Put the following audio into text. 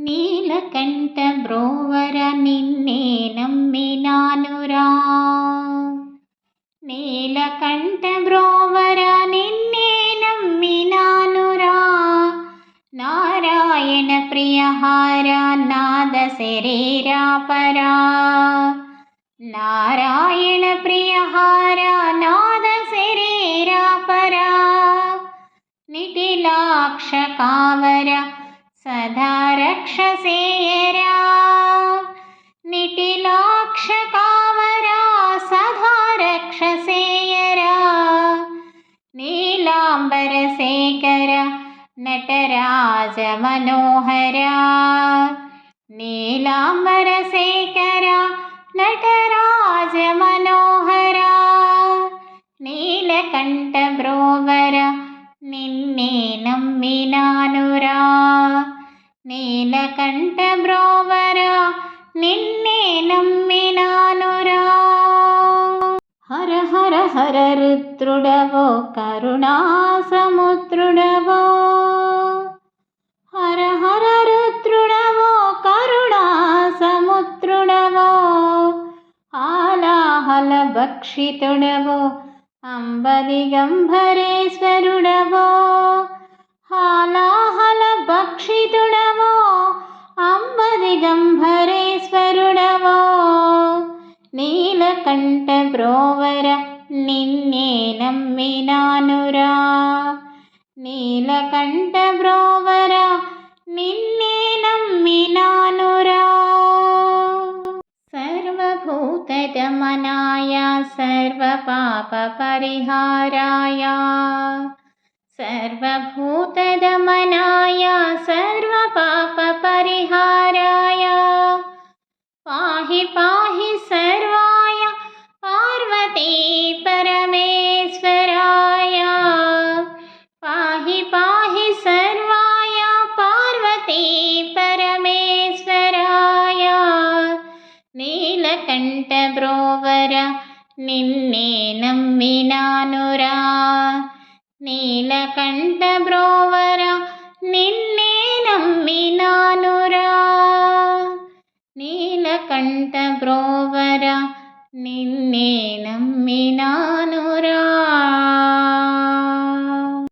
నీలకంఠ బ్రోవర నిన్నే నమ్మినానురా నీలకంఠ బ్రోవర నిన్నే నమ్మినానురా నారాయణ ప్రియహార నాద శరీరాపరా నారాయణ ప్రియహార నాద శరీరాపరా నిటిలాక్ష కావర सदा रक्षसेयरा निटिलोक्ष कामरा सदा रक्षसे शेखरा नटराज मनोहरा नीलाम्बर शेखरा नटराज నీలకంఠ బ్రోవరా నిన్నే నమ్మినానురా. హర హర హర రుద్రుడవో కరుణాసముద్రుడవో హర హర రుద్రుడవో కరుణాసముద్రుడవో ఆలాహల భక్షితుడవో అంబదిగంభరేశ్వరుడవో హాలాహల म्भरेश्वरुण वा नीलकण्ठ ब्रोवरा निन्न मेनानुरा नीलकण्ठ ब्रोवरा निन्न मीनानुरा सर्वभूतदमनाय सर्वपापपरिहाराय। सर्वभूतदमनाय सर्वपापपरिहार నీలకంఠ బ్రోవర నిన్నే నమ్మినానురా. నీలకంఠ బ్రోవర నిన్నే నమ్మినానురా.